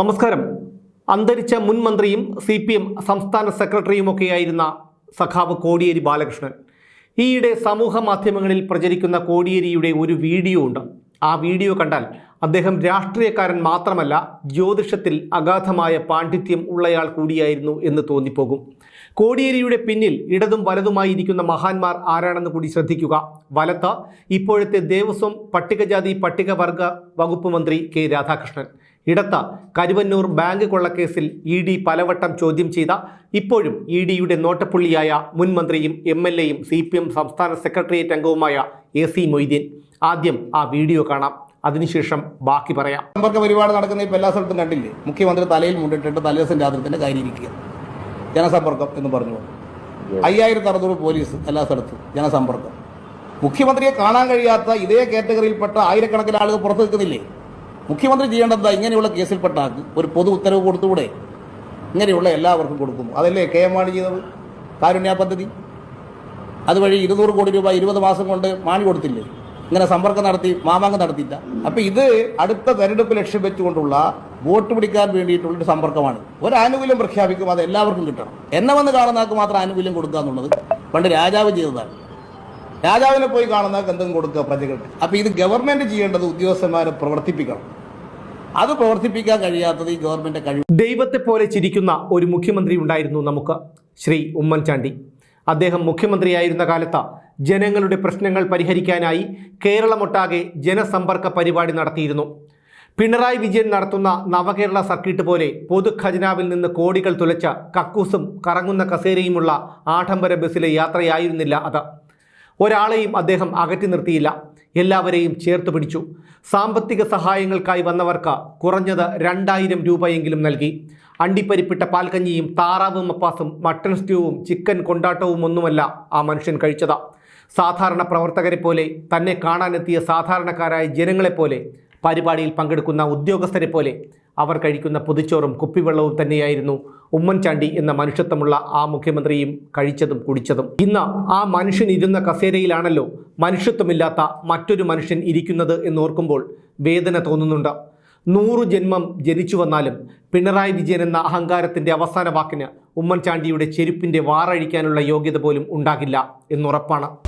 നമസ്കാരം. അന്തരിച്ച മുൻ മന്ത്രിയും സി പി എം സംസ്ഥാന സെക്രട്ടറിയുമൊക്കെയായിരുന്ന സഖാവ് കോടിയേരി ബാലകൃഷ്ണൻ. ഈയിടെ സമൂഹ മാധ്യമങ്ങളിൽ പ്രചരിക്കുന്ന കോടിയേരിയുടെ ഒരു വീഡിയോ ഉണ്ട്. ആ വീഡിയോ കണ്ടാൽ അദ്ദേഹം രാഷ്ട്രീയക്കാരൻ മാത്രമല്ല ജ്യോതിഷത്തിൽ അഗാധമായ പാണ്ഡിത്യം ഉള്ളയാൾ കൂടിയായിരുന്നു എന്ന് തോന്നിപ്പോകും. കോടിയേരിയുടെ പിന്നിൽ ഇടതും വലതുമായി ഇരിക്കുന്ന മഹാന്മാർ ആരാണെന്ന് കൂടി ശ്രദ്ധിക്കുക. വലത്ത് ഇപ്പോഴത്തെ ദേവസ്വം പട്ടികജാതി പട്ടികവർഗ വകുപ്പ് മന്ത്രി കെ രാധാകൃഷ്ണൻ. ഇടത്ത് കരുവന്നൂർ ബാങ്ക് കൊള്ളക്കേസിൽ ഇ ഡി പലവട്ടം ചോദ്യം ചെയ്ത ഇപ്പോഴും ഇ ഡിയുടെ നോട്ടപ്പുള്ളിയായ മുൻ മന്ത്രിയും എം എൽ എയും സി പി എം സംസ്ഥാന സെക്രട്ടേറിയറ്റ് അംഗവുമായ എ സി മൊയ്തീൻ. ആദ്യം ആ വീഡിയോ കാണാം. അതിനുശേഷം ബാക്കി പറയാം. സമ്പർക്ക പരിപാടി നടക്കുന്ന ഇപ്പോൾ എല്ലാ സ്ഥലത്തും കണ്ടില്ലേ? മുഖ്യമന്ത്രി തലയിൽ മുണ്ടിട്ടിട്ട് തലേദിവസം രാത്രിത്തിന്റെ കാര്യമിരിക്കുക ജനസമ്പർക്കം എന്ന് പറഞ്ഞു. അയ്യായിരത്തി അറുന്നൂറ് പോലീസ് എല്ലാ സ്ഥലത്തും ജനസമ്പർക്കം. മുഖ്യമന്ത്രിയെ കാണാൻ കഴിയാത്ത ഇതേ കാറ്റഗറിയിൽപ്പെട്ട ആയിരക്കണക്കിന് ആളുകൾ പുറത്തു നിൽക്കുന്നില്ലേ? മുഖ്യമന്ത്രി ചെയ്യേണ്ടത് ഇങ്ങനെയുള്ള കേസിൽപ്പെട്ട ആൾക്ക് ഒരു പൊതു ഉത്തരവ് കൊടുത്തുകൂടെ? ഇങ്ങനെയുള്ള എല്ലാവർക്കും കൊടുക്കുന്നു. അതല്ലേ കെ എം മാണി ചെയ്തത്? കാരുണ്യ പദ്ധതി? അതുവഴി ഇരുന്നൂറ് കോടി രൂപ ഇരുപത് മാസം കൊണ്ട് മാണി കൊടുത്തില്ലേ? ഇങ്ങനെ സമ്പർക്കം നടത്തി മാമാങ്കം നടത്തിയില്ല. അപ്പൊ ഇത് അടുത്ത തെരഞ്ഞെടുപ്പ് ലക്ഷ്യം വെച്ചുകൊണ്ടുള്ള വോട്ട് പിടിക്കാൻ വേണ്ടിയിട്ടുള്ള ഒരു സമ്പർക്കമാണ്. ഒരു ആനുകൂല്യം പ്രഖ്യാപിക്കും അത് എല്ലാവർക്കും കിട്ടണം. എന്നെ വന്ന് കാണുന്നവർക്ക് മാത്രം ആനുകൂല്യം കൊടുക്കുക എന്നുള്ളത് പണ്ട് രാജാവ് ചെയ്തതാണ്. രാജാവിനെ പോയി കാണുന്നവർക്ക് എന്തെങ്കിലും കൊടുക്കുക പ്രജകൾക്ക്. അപ്പൊ ഇത് ഗവൺമെന്റ് ചെയ്യേണ്ടത് ഉദ്യോഗസ്ഥന്മാരെ പ്രവർത്തിപ്പിക്കണം. അത് പ്രവർത്തിപ്പിക്കാൻ കഴിയാത്തത് ഈ ഗവൺമെന്റ് കഴിവ്. ദൈവത്തെ പോലെ ചിരിക്കുന്ന ഒരു മുഖ്യമന്ത്രി ഉണ്ടായിരുന്നു നമുക്ക്. ശ്രീ ഉമ്മൻചാണ്ടി. അദ്ദേഹം മുഖ്യമന്ത്രിയായിരുന്ന കാലത്ത് ജനങ്ങളുടെ പ്രശ്നങ്ങൾ പരിഹരിക്കാനായി കേരളമൊട്ടാകെ ജനസമ്പർക്ക പരിപാടി നടത്തിയിരുന്നു. പിണറായി വിജയൻ നടത്തുന്ന നവകേരള സർക്കിട്ട് പോലെ പൊതുഖജനാവിൽ നിന്ന് കോടികൾ തുലച്ച കക്കൂസും കറങ്ങുന്ന കസേരയുമുള്ള ആഡംബര ബസ്സിലെ യാത്രയായിരുന്നില്ല അത്. ഒരാളെയും അദ്ദേഹം അകറ്റി നിർത്തിയില്ല. എല്ലാവരെയും ചേർത്ത് പിടിച്ചു. സാമ്പത്തിക സഹായങ്ങൾക്കായി വന്നവർക്ക് കുറഞ്ഞത് രണ്ടായിരം രൂപയെങ്കിലും നൽകി. അണ്ടിപ്പരിപ്പിട്ട പാൽക്കഞ്ഞിയും താറാവ് മപ്പാസും മട്ടൺ സ്റ്റ്യൂവും ചിക്കൻ കൊണ്ടാട്ടവും ഒന്നുമല്ല ആ മനുഷ്യൻ കഴിച്ചത്. സാധാരണ പ്രവർത്തകരെ പോലെ തന്നെ കാണാനെത്തിയ സാധാരണക്കാരായ ജനങ്ങളെപ്പോലെ പരിപാടിയിൽ പങ്കെടുക്കുന്ന ഉദ്യോഗസ്ഥരെ പോലെ അവർ കഴിക്കുന്ന പൊതിച്ചോറും കുപ്പിവെള്ളവും തന്നെയായിരുന്നു ഉമ്മൻചാണ്ടി എന്ന മനുഷ്യത്വമുള്ള ആ മുഖ്യമന്ത്രിയും കഴിച്ചതും കുടിച്ചതും. ഇന്ന് ആ മനുഷ്യൻ ഇരുന്ന കസേരയിലാണല്ലോ മനുഷ്യത്വമില്ലാത്ത മറ്റൊരു മനുഷ്യൻ ഇരിക്കുന്നത് എന്നോർക്കുമ്പോൾ വേദന തോന്നുന്നുണ്ട്. നൂറു ജന്മം ജനിച്ചു വന്നാലും പിണറായി വിജയൻ എന്ന അഹങ്കാരത്തിന്റെ അവസാന വാക്കിന് ഉമ്മൻചാണ്ടിയുടെ ചെരുപ്പിന്റെ വാറഴിക്കാനുള്ള യോഗ്യത പോലും ഉണ്ടാകില്ല എന്നുറപ്പാണ്.